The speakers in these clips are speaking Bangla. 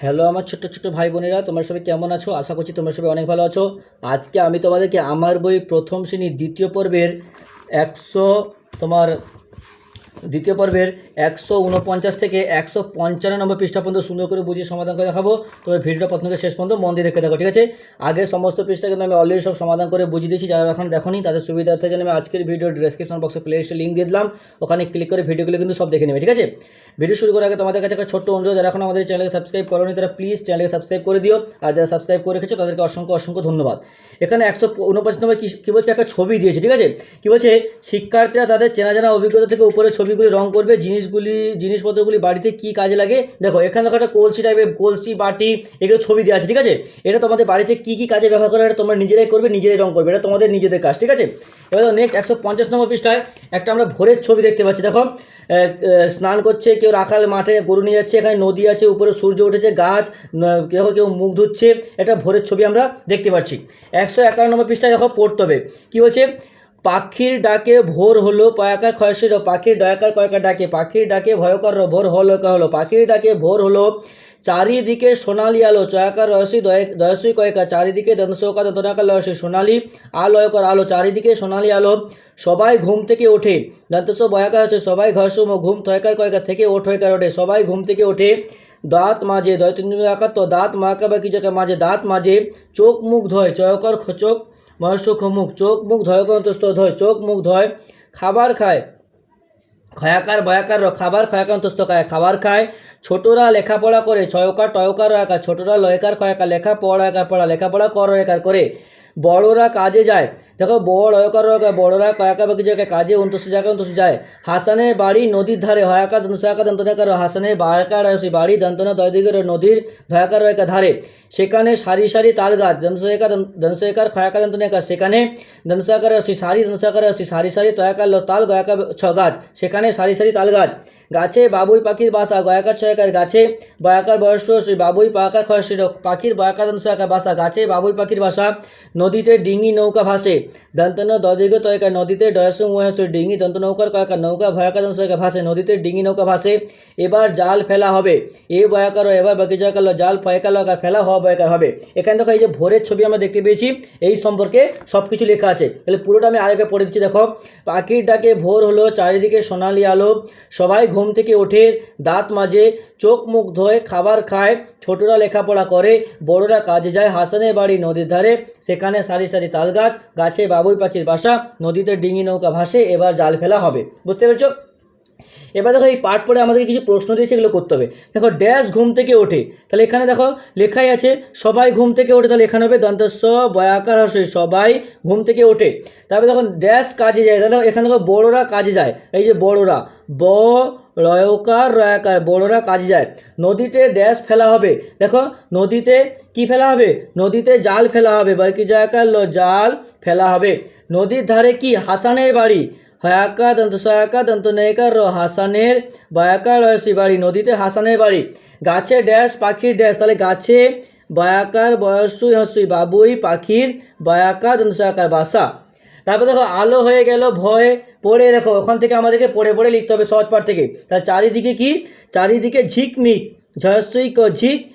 হ্যালো আমার ছোট্ট ছোট্ট ভাই বোনেরা, তোমার সবাই কেমন আছো? আশা করছি তোমার সবাই অনেক ভালো আছো। আজকে আমি তোমাদেরকে আমার বই প্রথম শ্রেণির দ্বিতীয় পর্বের একশো তোমার দ্বিতীয় পর্বের একশো উনপঞ্চাশ থেকে একশো পঞ্চান্ন নম্বর পৃষ্ঠা পর্যন্ত সুন্দর করে বুঝিয়ে সমাধান করে দেখাবো। তবে ভিডিওটা প্রথম শেষ পর্যন্ত মন দিয়ে দেখে দেখো ঠিক আছে? আগের সমস্ত পৃষ্ঠা কিন্তু আমি অলরেডি সব সমাধান করে বুঝিয়ে দিয়েছি, যারা এখন দেখোনি তাদের সুবিধার্থে জন্য আমি আজকের ভিডিও ডিসক্রিপশন বক্সে প্লে লিস্টে লিঙ্ক দিয়ে দিলাম। ওখানে ক্লিক করে ভিডিওগুলো কিন্তু সব দেখে নেবে, ঠিক আছে? ভিডিও শুরু করার আগে তোমাদের কাছে একটা ছোট্ট অনুরোধ, যারা এখন আমাদের চ্যানেলকে সাবস্ক্রাইব করোনি তারা প্লিজ চ্যানেলকে সাবস্ক্রাইব করে দিও। আর যারা সাবস্ক্রাইব করে রেখেছো তাদেরকে অসংখ্য অসংখ্য ধন্যবাদ। এখানে একশো উনপঞ্চাশ নম্বর কী- বলছে? একটা ছবি দিয়েছে, ঠিক আছে? কী বলছে? শিক্ষার্থীরা তাদের চেনা জানা অভিজ্ঞতা থেকে উপরে ছবিগুলি রং করবে, জিনিসগুলি, জিনিসপত্রগুলি বাড়িতে কী কাজে লাগে? দেখো, এখানে দেখো একটা কলসি টাইপের কলসি, বাটি, এগুলো ছবি দেওয়া আছে, ঠিক আছে? এটা তোমাদের বাড়িতে কী কী কাজে ব্যবহার করা এটা তোমরা নিজেরাই করবে, নিজেরাই রং করবে, এটা তোমাদের নিজেদের কাজ, ঠিক আছে? এবার নেক্সট একশো পঞ্চাশ নম্বর পৃষ্ঠায় একটা আমরা ভোরের ছবি দেখতে পাচ্ছি, দেখো? স্নান করছে, কেউ রাখাল মাঠে গরু নিয়ে যাচ্ছে, এখানে নদী আছে, উপরে সূর্য উঠেছে, গাছ কেউ কেউ মুখ ধুচ্ছে, এটা ভোরের ছবি আমরা দেখতে পাচ্ছি। একশো একান্ন নম্বর পৃষ্ঠায় দেখো পড়তে হবে, কী বলছে? পাখির ডাকে ভোর হলো, পয়াকার ক্ষয়সির পাখির ডয়াকার কয়কার ডাকে, পাখির ডাকে ভয়কর ভোর হলো কা হলো, পাখির ডাকে ভোর হলো, চারিদিকে সোনালি আলো, চয়াকার রয়সী দয়- দয়সী কয়কা, চারিদিকে দন্তসৌকা দন্তনাকার লয়সী সোনালি আলয়কর আলো, চারিদিকে সোনালি আলো, সবাই ঘুম থেকে ওঠে দন্তস বয়াকার হচ্ছে, সবাই ঘরসুম ঘুম থয়কার কয়কা থেকে ওঠ হয়কার ওঠে, সবাই ঘুম থেকে ওঠে, দাঁত মাঝে দয় তিন দাঁত মাকা বা কি জায়গায় মাঝে, দাঁত মাঝে চোখ মুখ ধয়, চয়কর খ- চোখ মহসুখ মুখ, চোখ মুখ ধয় অন্তস্থ ধয় চোখ মুখ ধয়, খাবার খায়। খয়াকার বয়াকার খাবার খয়াকার অন্তস্থ খায় খাবার খায়। ছোটরা লেখাপড়া করে, ছয়কার টয়কার একা, ছোটরা লয়কার খয়াকার লেখা পড়া একার পড়া, লেখাপড়া কর, একার করে। বড়রা কাজে যায় দেখো, বড় রয়কার বড়রা কয়াকা বাকি জায়গায় কাজে, অন্তস্থ জায়গায় অন্তস্থ যায়। হাসানের বাড়ি নদীর ধারে হয়াকার দন্তসায়াকার দন্তনাকার হাসানের বারকার রয়েছে বাড়ি দন্তনা দয়দিকের নদীর ধয়াকার রয়কার ধারে। সেখানে সারি সারি তাল গাছ দন্তসয়াকার দন্তসয়াকার খয়াকার দন্তনাকার সেখানে দন্তসায়াকার রয়েছে সারি দন্তসায়াকার রয়েছে সারি সারি তয়াকার তাল গয়াকার ছ গাছ। সেখানে সারি সারি তাল গাছ। গাছে বাবুই পাখির বাসা গয়াকার ছয়াকার গাছে বয়াকার বয়স্ক শ্রী বাবুই পাকার খয়শ্রী পাখির বয়াকার দন্তসায়াকার বাসা। গাছে বাবুই পাখির বাসা, নদীতে ডিঙি নৌকা ভাসে। দন্তন দদিগ তয়কা নদীতে ডয়সু মহেশ্বর ডিঙি দন্ত নৌকার কয়কা নৌকা, ভয়াকার দন্তসয়কা ভাসে, নদীতে ডিঙি নৌকা ভাসে, এবার জাল ফেলা হবে। এ বয়াকার এবার বাকি জয়কার জাল ফয়কার লগা ফেলা হওয়া বয়াকার হবে। এখানে দেখো এই যে ভোরের ছবি আমরা দেখতে পেয়েছি, এই সম্পর্কে সব কিছু লেখা আছে। তাহলে পুরোটা আমি আরেকে পড়ে দিচ্ছি, দেখো। পাখির ডাকে ভোর হলো চারিদিকে সোনালি আলো, সবাই ঘুম থেকে ওঠে দাঁত মাজে, চোখ মুখ ধোয়, খাবার খায়, ছোটরা লেখাপড়া করে, বড়রা কাজে যায়, হাসানের বাড়ি নদীর ধারে, সেখানে সারি সারি তাল গাছ, গাছে বাবুই পাখির বাসা, নদীতে ডিঙি নৌকা ভাসে, এবার জাল ফেলা হবে। বুঝতে পেরেছ? এবার দেখো এই পাঠ পড়ে আমাদেরকে কিছু প্রশ্ন দিয়েছে এগুলো করতে হবে। দেখো ড্যাশ ঘুম থেকে ওঠে। তাহলে এখানে দেখো লেখাই আছে, সবাই ঘুম থেকে ওঠে, তাহলে এখানে হবে দন্তস্ব, বয়াকার হর্ষে সবাই ঘুম থেকে ওঠে। তারপরে দেখো ড্যাশ কাজে যায়। তাহলে এখানে দেখো, বড়োরা কাজে যায়। এই যে বড়রা, ব রয়কার রয়াকার বড়রা কাজে যায়। নদীতে ড্যাশ ফেলা হবে। দেখো, নদীতে কি ফেলা হবে? নদীতে জাল ফেলা হবে। বা কি জায়গার ল জাল ফেলা হবে। নদীর ধারে কি? হাসানের বাড়ি। হয়াকা, দন্ত সয়াকা, দন্ত নয়কার র হাসানের বয়াকার রয়সি বাড়ি। নদীতে হাসানের বাড়ি। গাছে ড্যাশ, পাখির ড্যাশ। তাহলে গাছে বয়াকার বয়সুই হসুই বাবুই, পাখির বয়াকা, দন্ত সয়াকার বাসা। তারপর দেখো, আলো হয়ে গেল, ভয় পড়ে দেখো, ওখান থেকে আমাদেরকে পড়ে পড়ে লিখতে হবে সহজ পাঠ থেকে। তার চারিদিকে কি? চারিদিকে ঝিকমিক ঝয়সই ক ঝিক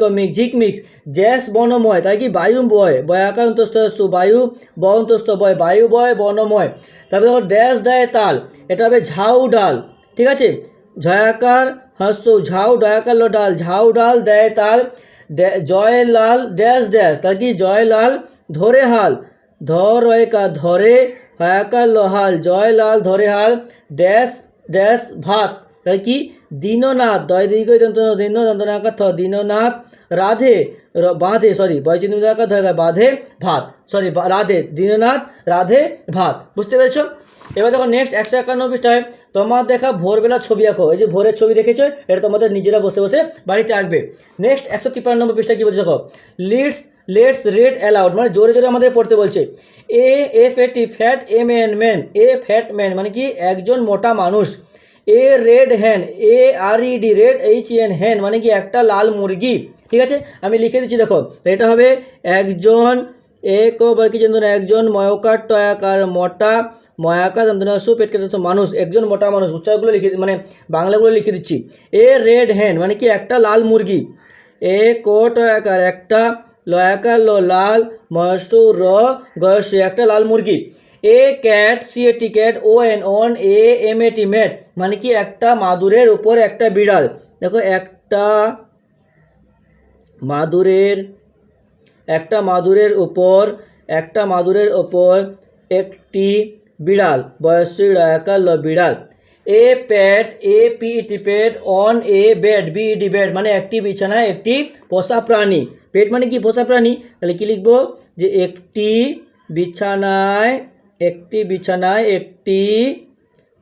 ক মিক, ঝিকমিক। জ্যাস, বনময়, তাই কি? বায়ু, বয় বয়াকার অন্তস্থ বায়ু বন্তস্থ বয়, বায়ু, বয়, বনময়। তারপরে দেখো, ড্যাশ দেয় তাল, এটা হবে ঝাউ ডাল, ঠিক আছে? ঝয়াকার হস্য ঝাউ, ডয়াকার ডাল, ঝাউ ডাল দেয় তাল, ড্যা- জয়লাল ড্যাশ ড্যাশ, তাই কি? জয়লাল ধরে হাল। ধর কা ধরে হয়াকার লোহাল জয়লাল ধরে হাল, ড্যাশ ড্যাশ ভাত। তাই কি? দীননাথ দয় দীর্ঘ দীন দন্তনাকার থ, দীননাথ, রাধে বাঁধে সরি বয়চিন্তাকার ধরে বাঁধে, ভাত। সরি রাধে, দীননাথ, রাধে, ভাত। বুঝতে পেরেছ? এবার দেখো নেক্সট একশো একান্ন পৃষ্ঠায় তোমার দেখা ভোরবেলা ছবি আঁকো। এই যে ভোরের ছবি দেখেছ, এটা তোমাদের নিজেরা বসে বসে বাড়িতে আঁকবে। নেক্সট একশো তিপ্পান্ন নম্বর পৃষ্ঠায় কী বলছে দেখো? লিডস লেটস রেড অ্যালাউড মানে জোরে জোরে আমাদের পড়তে বলছে। A F A T fat M N man a fat man মানে কি? একজন মোটা মানুষ। A red hen a R E D red H N hen মানে কি? একটা লাল মুরগি। ঠিক আছে? আমি লিখে দিচ্ছি, দেখো। এটা হবে একজন এক বাকি যেন একজন ময়কার টয়াকার, মোটা ময়াকা দন্তনাসু পেট কেটে মানুষ, একজন মোটা মানুষ। উচ্চারগুলো লিখে মানে বাংলাগুলো লিখে দিচ্ছি। এ রেড হ্যান মানে কি? একটা লাল মুরগি। এ কোট একটা লয়াকার ল লাল মসুর র গয়সী একটা লাল মুরগি। A cat, C A T cat, O N on A M A T mat মানে কি একটা মাদুরের উপর একটা বিড়াল। দেখো একটা মাদুরের একটা মাদুরের উপর, একটা মাদুরের উপর একটি বিড়াল, বয়সী একাল বিড়াল। A pet, A P T pet on A bed B D bed মানে একটি বিছানায় একটি পোষা প্রাণী। পেট মানে কি? পোষা প্রাণী। তাহলে কি লিখব? যে একটি বিছানায় একটি বিছানায় একটি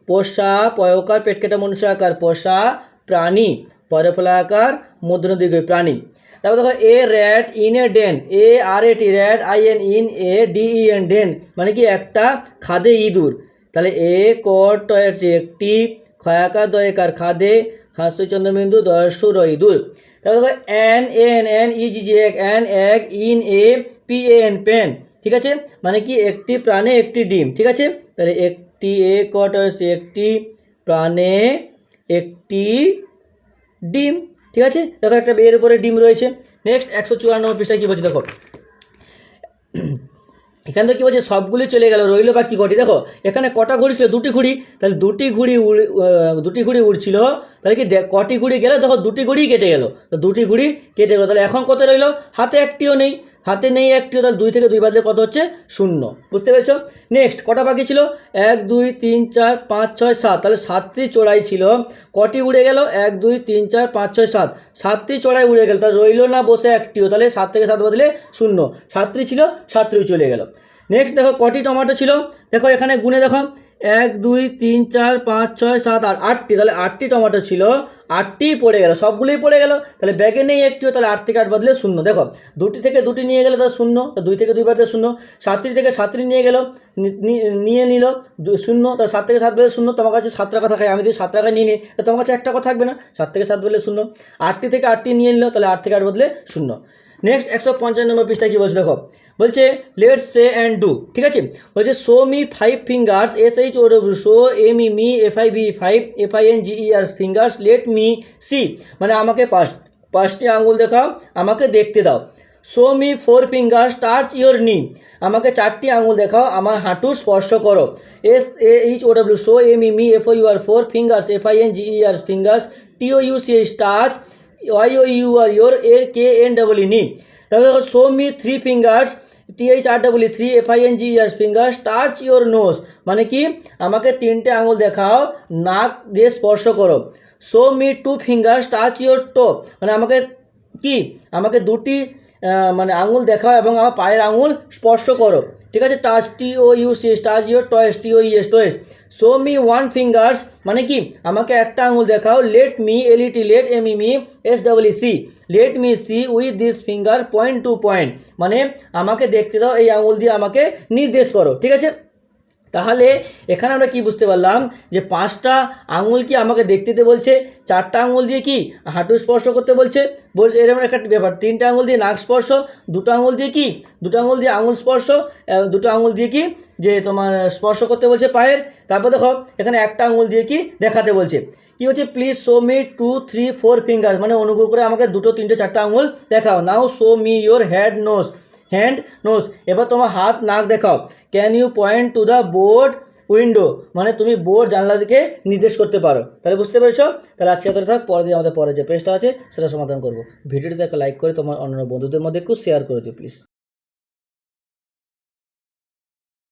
পোষা পয়কার পেট কেটে মনুষ্য আকার, পোষা প্রাণী পরফলাকার মুদ্রণ দিকে প্রাণী। তারপর দেখো, A rat in, A den. A, R, A, T rat I, N, in, A, D, E, N, den. মানে কি? একটা খাদে ইঁদুর। তাহলে এ কট একটি খয়াকার দয়কার খাদে হাস্য চন্দ্রবিন্দু দয়সুর ইঁদুর। তারপর দেখো N N N E G এক এন এক in A P N pen ঠিক আছে? মানে কি একটি প্রাণে একটি ডিম, ঠিক আছে? তাহলে একটি এ কট হয়েছে? একটি প্রাণে একটি ডিম, ঠিক আছে? দেখো একটা এর উপরে ডিম রয়েছে। নেক্সট একশো চুয়ান্ন পৃষ্ঠায় কী বলছে? দেখো। এখান থেকে কী বলছে, সবগুলি চলে গেল, রইল বা কী ঘটি? দেখো, এখানে কটা ঘুড়ি ছিল? দুটি ঘুড়ি। তাহলে দুটি ঘুড়ি উড়ে দুটি ঘুড়ি উড়ছিল। তাহলে কি কটি ঘুড়ি গেলে? দেখো, দুটি ঘুড়ি কেটে গেল। দুটি ঘুড়ি কেটে গেলো। তাহলে এখন কত রইল? হাতে একটিও নেই। হাতে নেই একটিও তাহলে দুই থেকে দুই বাদলে কত হচ্ছে? শূন্য। বুঝতে পেরেছ? নেক্সট কটা বাকি ছিল? এক, দুই, তিন, চার, পাঁচ, ছয়, সাত। তাহলে সাতটি চড়াই ছিল। কটি উড়ে গেল? এক, দুই, তিন, চার, পাঁচ, ছয়, সাত। সাতটি চড়াই উড়ে গেল। তাহলে রইল না বসে একটিও? তাহলে সাত থেকে সাত বদলে শূন্য। সাতটি ছিল সাতটি চলে গেল। নেক্সট দেখো, কটি টমেটো ছিল? দেখো, এখানে গুনে দেখো। এক, দুই, তিন, চার, পাঁচ, ছয়, সাত, আট। আটটি। তাহলে আটটি টমেটো ছিল। আটটি পড়ে গেল, সবগুলোই পড়ে গেল, তাহলে ব্যাগে নেই একটিও তাহলে আট থেকে আট বদলে শূন্য। দেখো, দুটি থেকে দুটি নিয়ে গেলে তাহলে শূন্য, তো দুই থেকে দুই বদলে শূন্য, সাতটি থেকে সাতটি নিয়ে গেল নিয়ে নিল শূন্য, তা সাত থেকে সাত বেলে শূন্য, তোমার কাছে সাত টাকা থাকে আমি যদি সাত টাকা নিয়ে নিই, তা তোমার কাছে এক টাকা থাকবে না, সাত থেকে সাত বেলে শূন্য, আটটি থেকে আটটি নিয়ে নিল, তাহলে আট থেকে আট বদলে শূন্য। নেক্সট একশো পঞ্চান্ন নম্বর পৃষ্ঠায় কী বলছে দেখো। বলছে লেটস সে অ্যান্ড ডু ঠিক আছে? বলছে show me five fingers S H O W show M E me F I B five F I N G E R fingers let me see মানে আমাকে পাঁচ পাঁচটি আঙুল দেখাও, আমাকে দেখতে দাও। Show me four fingers touch your knee আমাকে চারটি আঙুল দেখাও, আমার হাঁটু স্পর্শ করো। S A H O W show M E me F U R four fingers F I N G E R fingers T O U C H touch Y O U R your A K N double E knee তারপরে দেখো show me three fingers T H R double E three F I N G E R fingers touch your nose মানে কি? আমাকে তিনটে আঙুল দেখাও, নাক দিয়ে স্পর্শ করো। Show me two fingers touch your toe মানে আমাকে কি? আমাকে দুটি মানে আঙুল দেখাও এবং আমার পায়ের আঙুল স্পর্শ করো। ঠিক আছে? Touch T O U C touch your toes T O E S toes show me one fingers মানে কি? আমাকে একটা আঙুল দেখাও। Let me L E T let M me S double C let me see with this finger point to point মানে আমাকে দেখতে দাও, এই আঙুল দিয়ে আমাকে নির্দেশ করো। ঠিক আছে? তাহলে এখানে আমরা কি বুঝতে পারলাম? যে পাঁচটা আঙুল কি আমাকে দেখতে দিতে বলছে? চারটা আঙুল দিয়ে কি হাঁটু স্পর্শ করতে বলছে? বল, এরকম একটা ব্যাপার। তিনটা আঙুল দিয়ে নাক স্পর্শ, দুটো আঙুল দিয়ে কি? দুটো আঙুল দিয়ে আঙুল স্পর্শ দুটো আঙুল দিয়ে কি? যে তোমার স্পর্শ করতে বলছে পায়ের। তারপর দেখো, এখানে একটা আঙুল দিয়ে কি দেখাতে বলছে। কি হচ্ছে please show me two three four finger মানে অনুগ্রহ করে আমাকে দুটো, তিনটে, চারটা আঙুল দেখাও। Now show me your head nose hand nose এবার তোমার হাত, নাক দেখাও। Can you point to the board window মানে তুমি বোর্ড জানলা দিকে নির্দেশ করতে পারো। তাহলে বুঝতে পেরেছ? তাহলে আজকে এতটা থাক পরে দিয়ে আমাদের পরে যে পেজটা আছে, সেটা সমাধান করব। ভিডিওটি দেখে লাইক করে তোমার অন্যান্য বন্ধুদের মধ্যে একটু শেয়ার করে দিও প্লিজ